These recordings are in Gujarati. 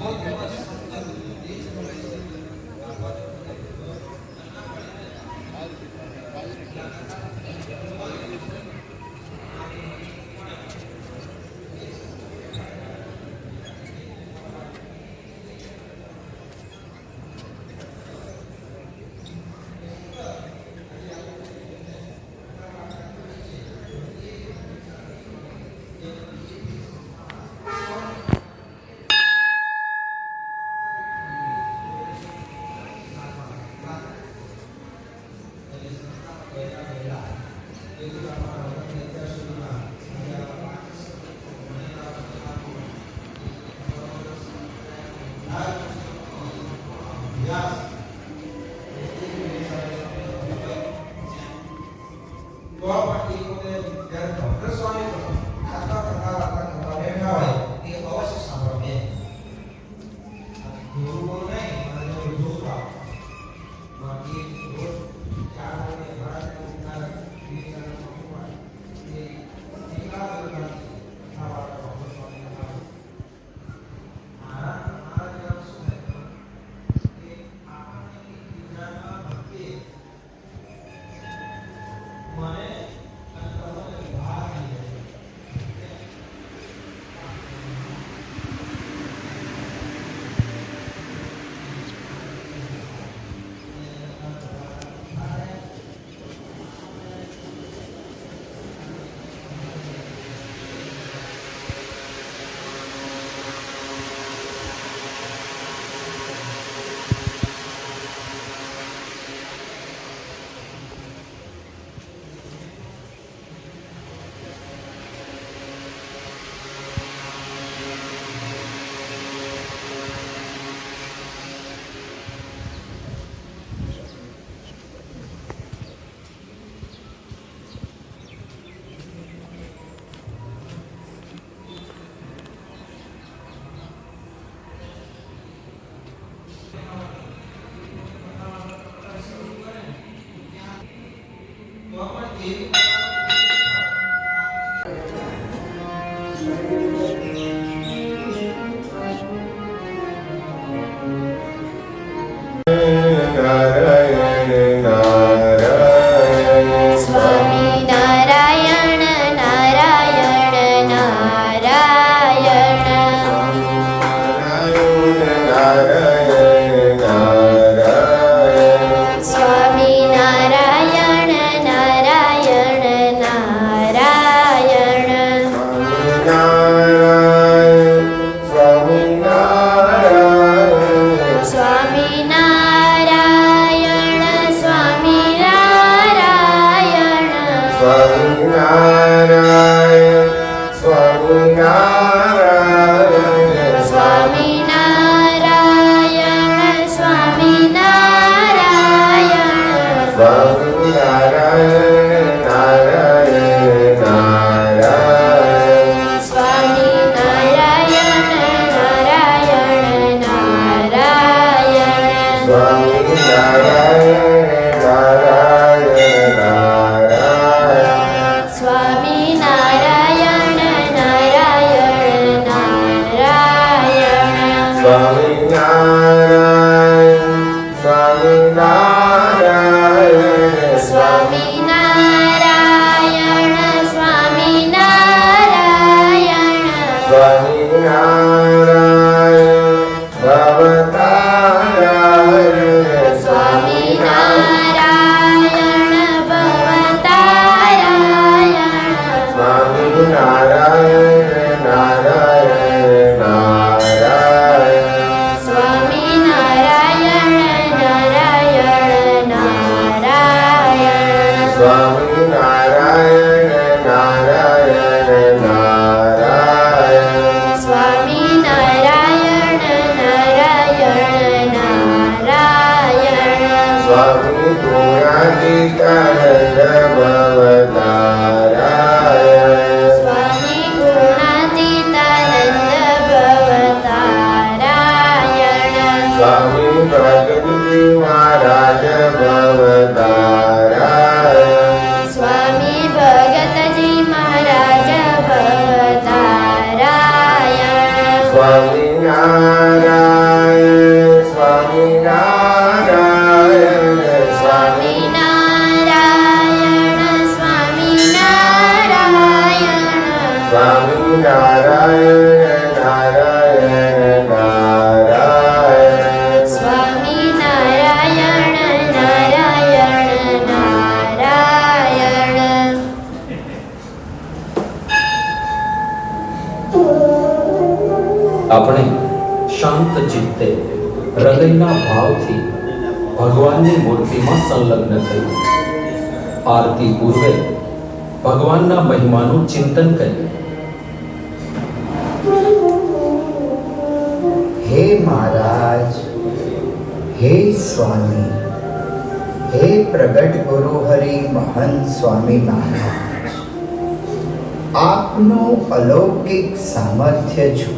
Okay. Yes. Não, mas. Father. Swaminarayan શાંત ચિત્તે હૃદયના ભાવથી ભગવાનની મૂર્તિમાં સંલગ્ન થઈએ આરતી પૂર્વે ભગવાનના મહિમાનું ચિંતન કરીએ હે મહારાજ હે સ્વામી હે પ્રગટ ગુરુ હરિ મહંત સ્વામી મહારાજ આપનું અલૌકિક સામર્થ્ય જોતા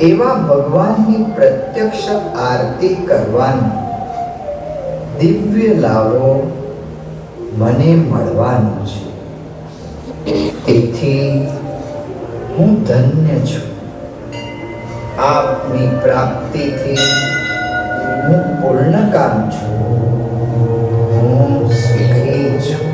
એવા ભગવાનની પ્રત્યક્ષ આરતી કરવાનો. દિવ્ય લાવો મને મળવાનો છે. તેથી હું ધન્ય છું. આપની પ્રાપ્તિથી હું પૂર્ણકામ છું. હું સુખી છું.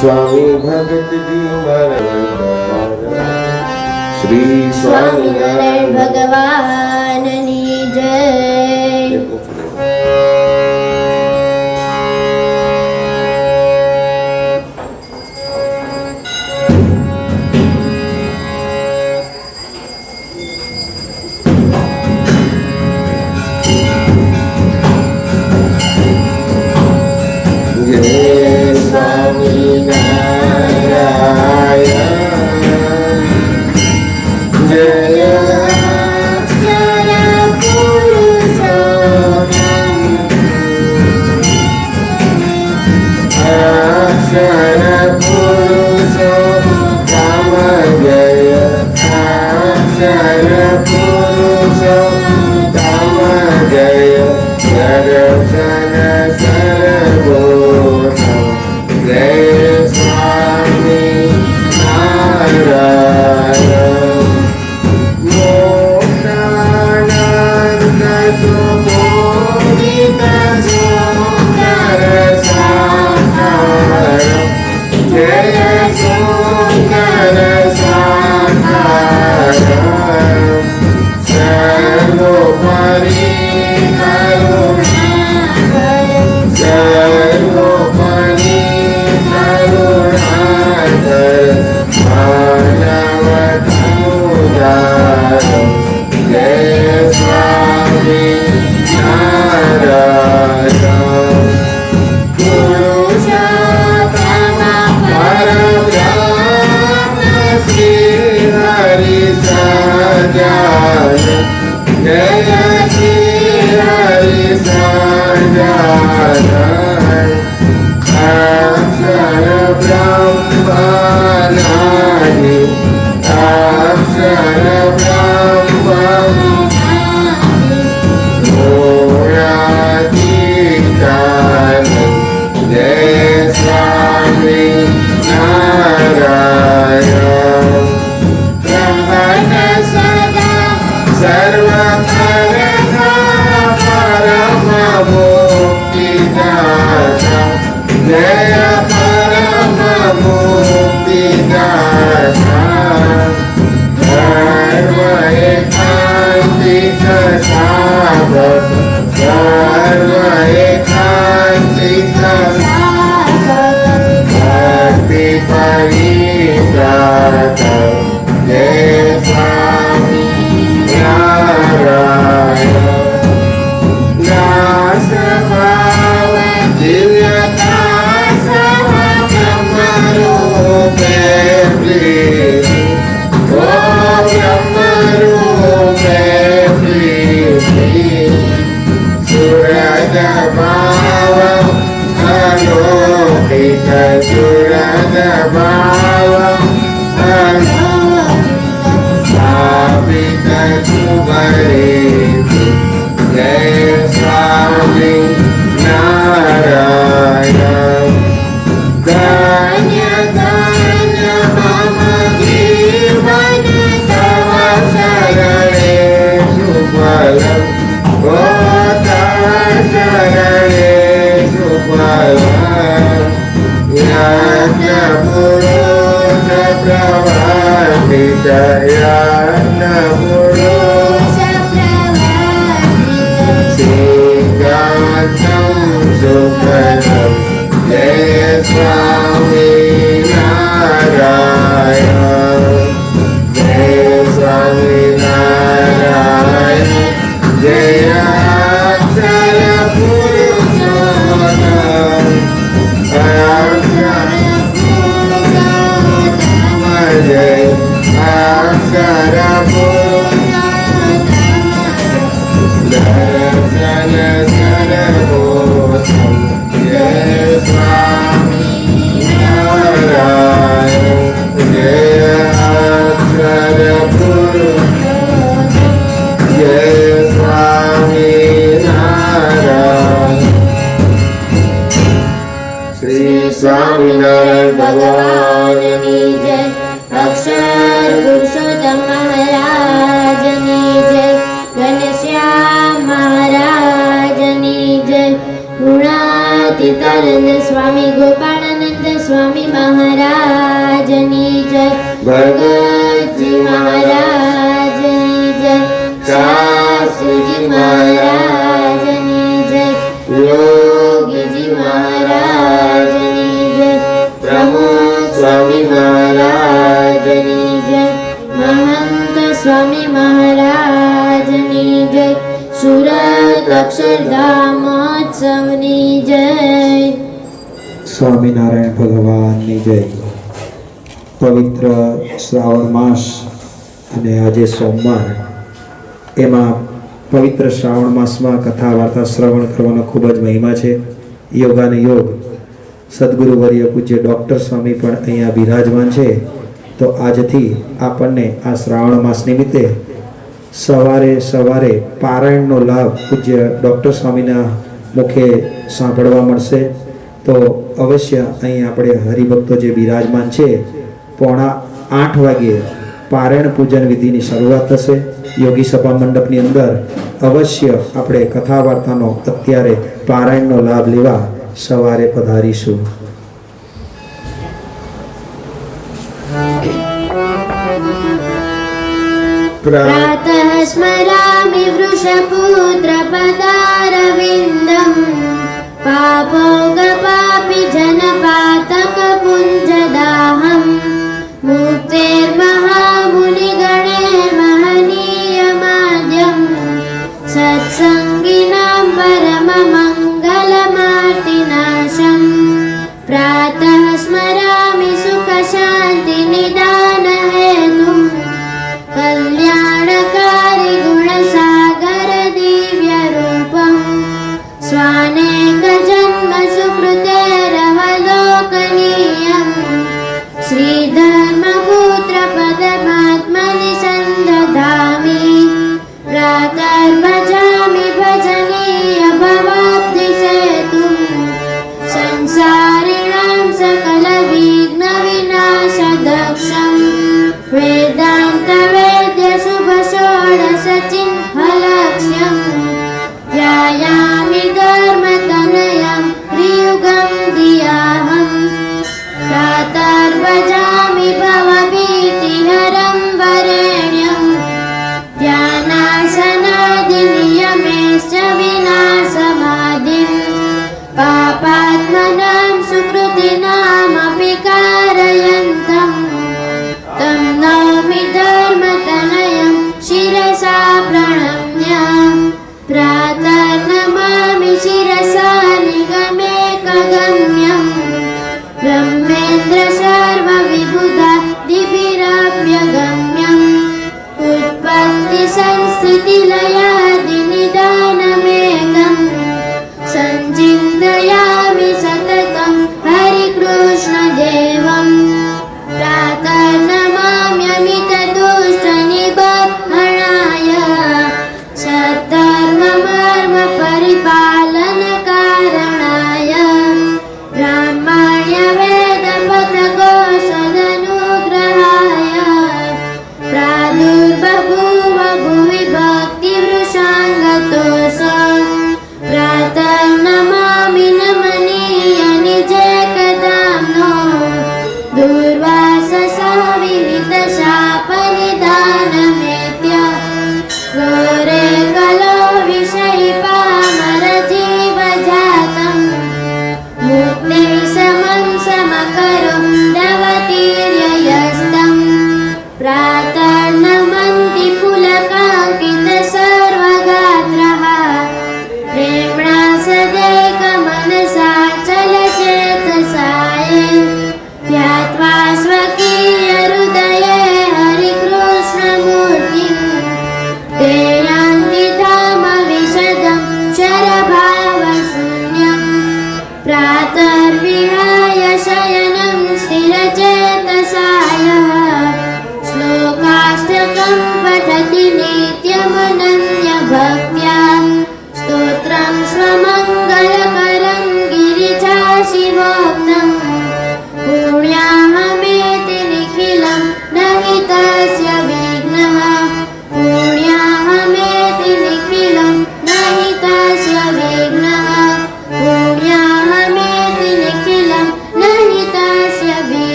સ્વામી ભગતજી મહારાજ શ્રી સ્વામિનારાયણ ભગવાનની જય. Hare શ્રાવણ માસ અને આજે સોમવાર એમાં પવિત્ર શ્રાવણ માસમાં કથા, વાર્તા, શ્રવણ કરવાનો ખૂબ જ મહિમા છે. યોગાને યોગ, સદગુરુ વર્ય પૂજ્ય ડૉક્ટર સ્વામી પણ અહીંયા બિરાજમાન છે. તો આજથી આપણને આ શ્રાવણ માસ નિમિત્તે સવારે સવારે પારાયણનો લાભ પૂજ્ય ડૉક્ટર સ્વામીના મુખે સાંભળવા મળશે. તો અવશ્ય અહીં આપણે હરિભક્તો જે બિરાજમાન છે, પોણા આઠ વાગ્યે પારાયણ પૂજન વિધિની શરૂઆત થશે યોગી સભા મંડપની અંદર અવશ્ય આપણે કથા વાર્તાનો અત્યારે પારાયણનો લાભ લેવા સવારે પધારીશું प्रातः स्मरामि वृषपुत्रपदारविन्दम् पापोगपापि